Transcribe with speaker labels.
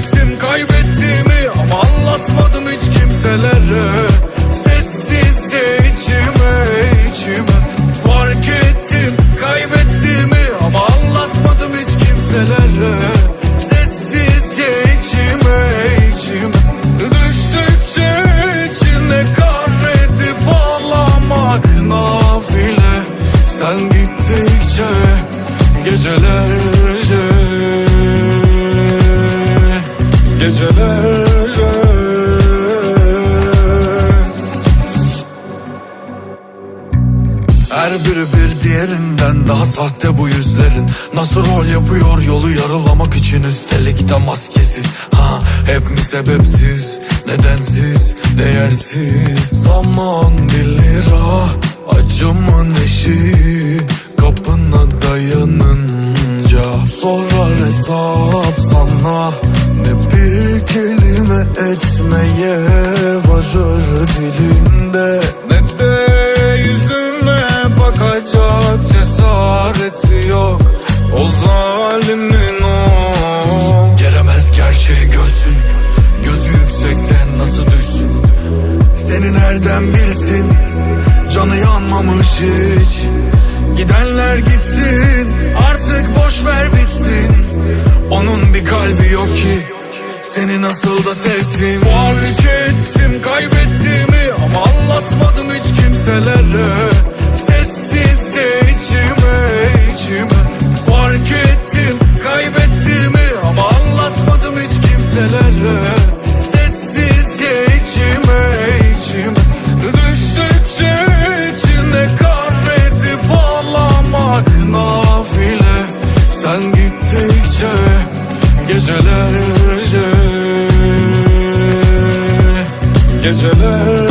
Speaker 1: hissettim kaybettiğimi ama anlatmadım hiç kimselere. Sessizce içime içime fark ettim kaybettiğimi ama anlatmadım hiç kimselere. Sessizce içime içime düştükçe içinde kahredip ağlamak nafile. Sen gittikçe geceler Her biri bir diğerinden daha sahte bu yüzlerin. Nasıl rol yapıyor yolu yarılamak için üstelik de maskesiz. Ha hep mi sebepsiz? Nedensiz? Değersiz? Zaman bir lira acımın eşi. Kapına dayanınca sorar hesap sana. Ne bir kelime etmeye varır dilinde Seni nereden bilsin? Canı yanmamış hiç. Gidenler gitsin Artık boş ver bitsin. Onun bir kalbi yok ki. Seni nasıl da sevsin? Fark ettim kaybettiğimi Ama anlatmadım hiç kimselere Geceler geceler